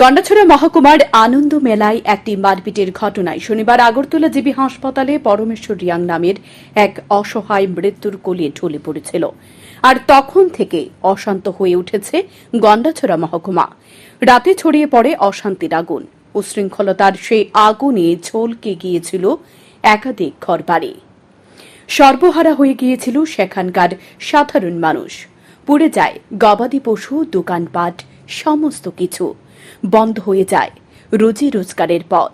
গন্ডাছড়া মহকুমার আনন্দ মেলায় একটি মারপিটের ঘটনায় শনিবার আগরতলা জিবি হাসপাতালে পরমেশ্বর রিয়াং নামের এক অসহায় মৃত্যুর কোলে ঢলে পড়েছিল। আর তখন থেকে অশান্ত হয়ে উঠেছে গন্ডাছড়া মহকুমা। রাতে ছড়িয়ে পড়ে অশান্তির আগুন। উশৃঙ্খলতার সেই আগুনে ঝলকে গিয়েছিল একাধিক ঘরবাড়ি। সর্বহারা হয়ে গিয়েছিল সেখানকার সাধারণ মানুষ। পুড়ে যায় গবাদি পশু, দোকানপাট, সমস্ত কিছু। বন্ধ হয়ে যায় রোজি রোজগারের পথ।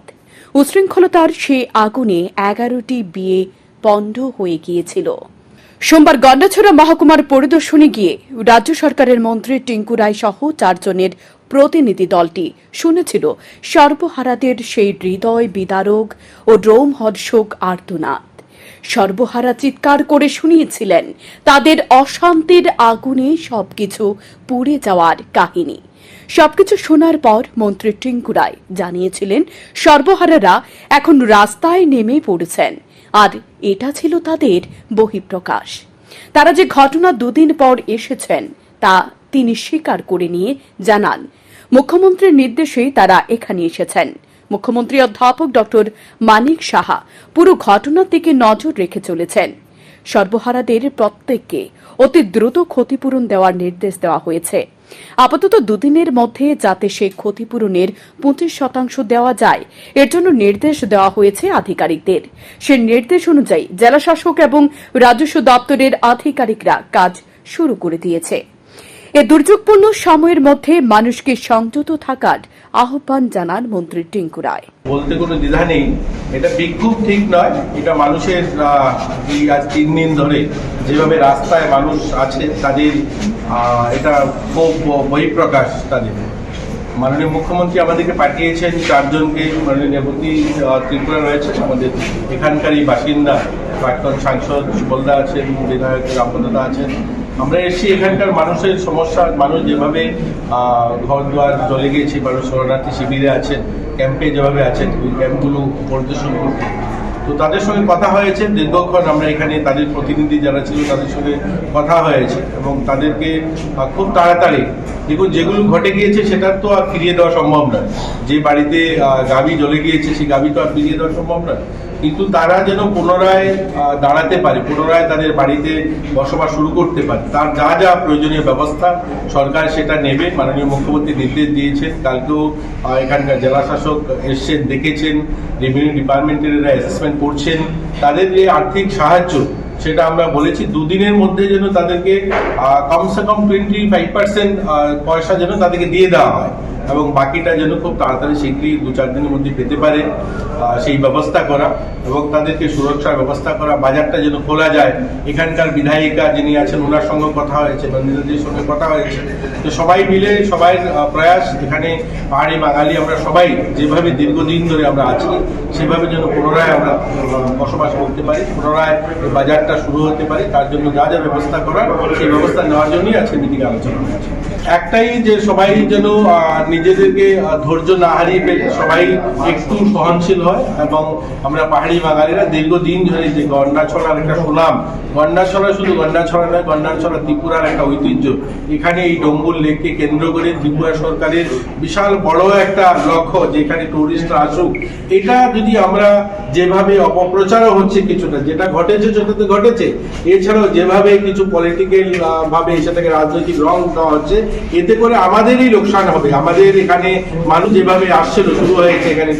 উশৃঙ্খলতার সে আগুনে এগারোটি বিয়ে পণ্ড হয়ে গিয়েছিল। সোমবার গন্ডাছড়া মহকুমার পরিদর্শনে গিয়ে রাজ্য সরকারের মন্ত্রী টিঙ্কু রায় সহ চারজনের প্রতিনিধি দলটি শুনেছিল, সর্বহারাদের সেই হৃদয় বিদারক ও রোমহর্ষক আর্তনাদ। সর্বহারা চিৎকার করে শুনিয়েছিলেন, তাদের অশান্তির আগুনে সবকিছু পুড়ে যাওয়ার কাহিনী। সবকিছু শোনার পর মন্ত্রী টিঙ্কু রায় জানিয়েছিলেন সর্বহারারা এখন রাস্তায় নেমে পড়েছেন। আর এটা ছিল তাদের বহিঃপ্রকাশ। তারা যে ঘটনা দুদিন পর এসেছেন, তা তিনি স্বীকার করে নিয়ে জানান। মুখ্যমন্ত্রীর নির্দেশেই তারা এখানে এসেছেন। মুখ্যমন্ত্রী অধ্যাপক ডক্টর মানিক সাহা পুরো ঘটনার দিকে নজর রেখে চলেছেন। সর্বহারাদের প্রত্যেককে অতি দ্রুত ক্ষতিপূরণ দেওয়ার নির্দেশ দেওয়া হয়েছে। আপাতত দুদিনের মধ্যে যাতে সেই ক্ষতিপূরণের পঁচিশ শতাংশ দেওয়া যায়, এর জন্য নির্দেশ দেওয়া হয়েছে আধিকারিকদের। সে নির্দেশ অনুযায়ী জেলাশাসক এবং রাজস্ব দপ্তরের আধিকারিকরা কাজ শুরু করে দিয়েছে। এ দুর্যোগপূর্ণ সময়ের মধ্যে মানুষকে সংযত থাকার আহ্বান জানান মন্ত্রী টিঙ্কু রায়। বলতে কোনো দ্বিধা নেই। এটা বিক্ষোভ ঠিক নয়, এটা মানুষের আজ তিন দিন ধরে যেভাবে রাস্তায় মানুষ আছে, তাদের এটা খুব বহিঃপ্রকাশ তাদের। মাননীয় মুখ্যমন্ত্রী আমাদেরকে পাঠিয়েছেন, চারজনকে মাননীয় নেপতি ত্রিপুরা রয়েছে আমাদের এখানকারই বাসিন্দা, প্রাক্তন সাংসদ সুবলদা আছেন, বিধায়ক রামপদা আছেন আমরা এসেছি এখানকার মানুষের সমস্যা, মানুষ যেভাবে ঘর দুয়ার জ্বলে গিয়েছে, মানুষ শরণার্থী শিবিরে আছেন, ক্যাম্পে যেভাবে আছেন, ওই ক্যাম্পগুলো পরিদর্শন করতে। তো তাদের সঙ্গে কথা হয়েছে, দীর্ঘক্ষণ আমরা এখানে তাদের প্রতিনিধি যারা ছিল তাদের সঙ্গে কথা হয়েছে এবং তাদেরকে খুব তাড়াতাড়ি, দেখুন যেগুলো ঘটে গিয়েছে সেটা তো আর ফিরিয়ে দেওয়া সম্ভব নয়। যে বাড়িতে গাভী জ্বলে গিয়েছে, সেই গাভী তো আর ফিরিয়ে দেওয়া সম্ভব নয়। কিন্তু তারা যেন পুনরায় দাঁড়াতে পারে, পুনরায় তাদের বাড়িতে বসবাস শুরু করতে পারে। তার যা যা প্রয়োজনীয় ব্যবস্থা সরকার সেটা নেবে, মাননীয় মুখ্যমন্ত্রী নির্দেশ দিয়েছেন। কালকেও এখানকার জেলাশাসক এসছেন, দেখেছেন রেভিনিউ ডিপার্টমেন্টের এরা অ্যাসেসমেন্ট করছেন। তাদের যে আর্থিক সাহায্য, সেটা আমরা বলেছি, দুদিনের মধ্যে যেন তাদেরকে কমসে কম টোয়েন্টি ফাইভ পার্সেন্ট পয়সা যেন তাদেরকে দিয়ে দেওয়া হয়। এবং বাকিটা যেন খুব তাড়াতাড়ি শীঘ্রই দু চার দিনের মধ্যে পেতে পারে সেই ব্যবস্থা করা এবং তাদেরকে সুরক্ষার ব্যবস্থা করা, বাজারটা যেন খোলা যায়। এখানকার বিধায়িকা যিনি আছেন, ওনার সঙ্গে কথা হয়েছে নন্দিতাজির সঙ্গে কথা হয়েছে। তো সবাই মিলে সবাই প্রয়াস, এখানে পাহাড়ি বাঙালি আমরা সবাই, যেভাবে দীর্ঘদিন ধরে আমরা আছি, সেভাবে যেন পুনরায় আমরা বসবাস করতে পারি, পুনরায় বাজারটা শুরু হতে পারে, তার জন্য যা যা ব্যবস্থা করার, সেই ব্যবস্থা নেওয়ার জন্যই আজকে মিটিং আলোচনা হয়েছে। একটাই যে সবাই যেন নিজেদেরকে ধৈর্য না হারিয়ে ফেলে, সবাই একটু সহনশীল হয় এবং আমরা পাহাড়ি বাঙালিরা দীর্ঘদিন ধরে যে গন্ডাছড়ার একটা সুনাম, গন্ডাছড়া শুধু গন্ডাছড়া নয়, গন্ডাছড়া ত্রিপুরার একটা ঐতিহ্য। এখানে এই ডম্বুল লেককে কেন্দ্র করে ত্রিপুরা সরকারের বিশাল বড় একটা লক্ষ্য যেখানে টুরিস্টরা আসুক। এটা যদি আমরা যেভাবে অপপ্রচারও হচ্ছে কিছুটা, যেটা ঘটেছে সেটা তো ঘটেছে, এছাড়াও যেভাবে কিছু পলিটিক্যাল ভাবে সেটাকে রাজনৈতিক রং দেওয়া হচ্ছে এতে করে আমাদেরই লোকসান হবে। আমাদের এখানে মানুষ যেভাবে আসছিল শুরু হয়েছে এখানে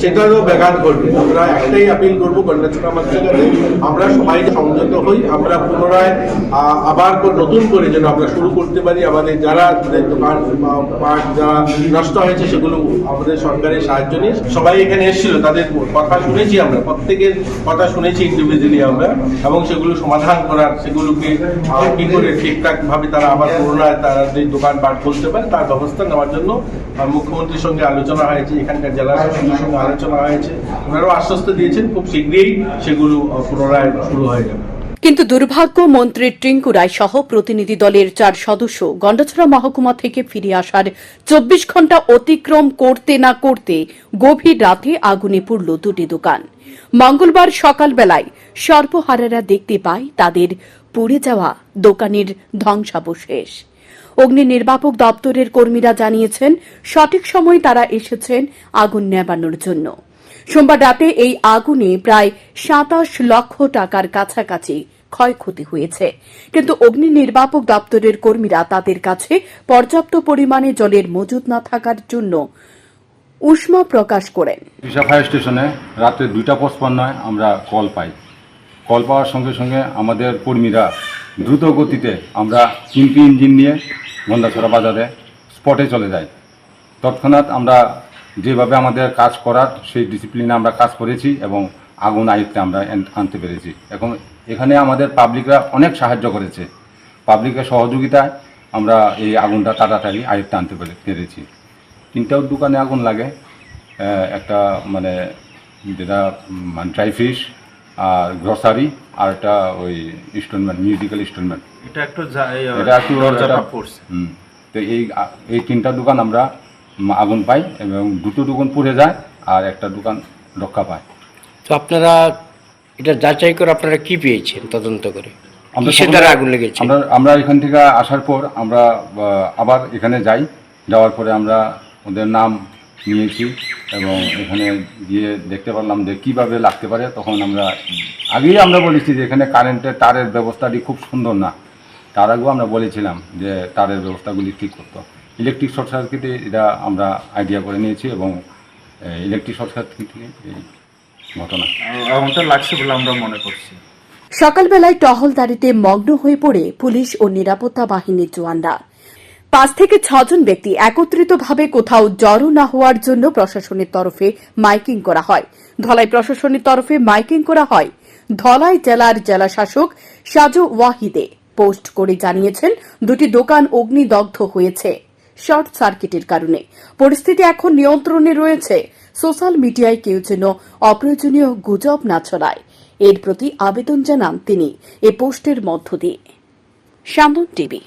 সেটারও ব্যাঘাত ঘটবে। আমরা একটাই আপিল করব গন্ডাছড়া মানুষের কাছে আমরা সবাই সংযত হই, আমরা পুনরায় আবার নতুন করে যেন আমরা শুরু করতে পারি। আমাদের যারা দোকান পাট যারা নষ্ট হয়েছে সেগুলো আমাদের সরকারের সাহায্য নিয়ে সবাই এখানে এসেছিল, তাদের কথা শুনেছি আমরা, প্রত্যেকের কথা শুনেছি ইন্ডিভিজুয়ালি আমরা, এবং সেগুলো সমাধান করার, সেগুলোকে কি করে ঠিকঠাক ভাবে তারা আবার পুনরায় তারা যে দোকান পাট খুলতে পারে, তার ব্যবস্থা নেওয়ার জন্য মুখ্যমন্ত্রীর সঙ্গে আলোচনা হয়েছে, এখানকার জেলা সঙ্গে আলোচনা হয়েছে। ওনারাও আশ্বস্ত দিয়েছেন, খুব শীঘ্রই সেগুলো পুনরায় শুরু হয়ে যাবে। কিন্তু দুর্ভাগ্য, মন্ত্রী টিঙ্কু রায় সহ প্রতিনিধি দলের চার সদস্য গন্ডাছড়া মহকুমা থেকে ফিরে আসার চব্বিশ ঘণ্টা অতিক্রম করতে না করতে গভীর রাতে আগুনে পুড়ল দুটি দোকান। মঙ্গলবার সকালবেলায় সর্বহারারা দেখতে পায় তাদের পুড়ে যাওয়া দোকানের ধ্বংসাবশেষ। অগ্নি নির্বাপক দপ্তরের কর্মীরা জানিয়েছেন, সঠিক সময় তারা এসেছেন আগুন নেবানোর জন্য। সোমবার রাতে এই আগুনে প্রায় সাতাশ লক্ষ টাকার কাছাকাছি ক্ষয়ক্ষতি হয়েছে। কিন্তু অগ্নি নির্বাপক দপ্তরের কর্মীরা তাদের কাছে পর্যাপ্ত পরিমাণে জলের মজুদ না থাকার জন্য উষ্মা প্রকাশ করেন। ফায়ার স্টেশনে রাত্রে দুইটা পঁচপান্নয় আমরা কল পাই। কল পাওয়ার সঙ্গে সঙ্গে আমাদের কর্মীরা দ্রুত গতিতে আমরা তিনটি ইঞ্জিন নিয়ে গন্ডাছড়া বাজারে স্পটে চলে যাই। তৎক্ষণাৎ আমরা যেভাবে আমাদের কাজ করার, সেই ডিসিপ্লিনে আমরা কাজ করেছি এবং আগুন আয়ত্তে আমরা আনতে পেরেছি। এখন এখানে আমাদের পাবলিকরা অনেক সাহায্য করেছে। পাবলিকের সহযোগিতায় আমরা এই আগুনটা তাড়াতাড়ি আয়ত্তে আনতে পেরে- পেরেছি। তিনটাও দোকানে আগুন লাগে। একটা মানে যেটা মানে ড্রাই ফিশ আর গ্রসারি আর একটা ওই ইনস্টলমেন্ট মিউজিক্যাল ইনস্টলমেন্ট এটা একটু এই, এটা একটু হুম। তো এই এই তিনটা দোকান আমরা আগুন পাই এবং দুটো দোকান পুড়ে যায় আর একটা দোকান রক্ষা পায়। তো আপনারা এটা যাচাই করে আপনারা কি পেয়েছেন তদন্ত করে? আমরা আগুন লেগেছে? আমরা আমরা এখান থেকে আসার পর আমরা আবার এখানে যাই। যাওয়ার পরে আমরা ওদের নাম নিয়েছি। এবং এখানে গিয়ে দেখতে পারলাম যে কীভাবে লাগতে পারে তখন আমরা আগেই আমরা বলেছি যে এখানে কারেন্টের তারের ব্যবস্থাটি খুব সুন্দর না। তার আগেও আমরা বলেছিলাম যে তারের ব্যবস্থাগুলি ঠিক করতো ইলেকট্রিক শর্ট সার্কিটে এটা আমরা আইডিয়া করে নিয়েছি এবং ইলেকট্রিক শর্ট সার্কিট এই ঘটনা। লাগছে বলে আমরা মনে করছি। সকালবেলায় টহলদারিতে মগ্ন হয়ে পড়ে পুলিশ ও নিরাপত্তা বাহিনীর জওয়ানরা। পাঁচ থেকে ছজন ব্যক্তি একত্রিতভাবে কোথাও জড়ো না হওয়ার জন্য প্রশাসনের তরফে মাইকিং করা হয়। ধলাই প্রশাসনের তরফে মাইকিং করা হয়। ধলাই জেলার জেলা শাসক সাজু ওয়াহিদে পোস্ট করে জানিয়েছেন, দুটি দোকান অগ্নিদগ্ধ হয়েছে শর্ট সার্কিটের কারণে। পরিস্থিতি এখন নিয়ন্ত্রণে রয়েছে। সোশ্যাল মিডিয়ায় কেউ যেন অপ্রয়োজনীয় গুজব না ছড়ায়। এর প্রতি আবেদন জানান তিনি। এ পোস্টের মধ্য দিয়ে। টিভি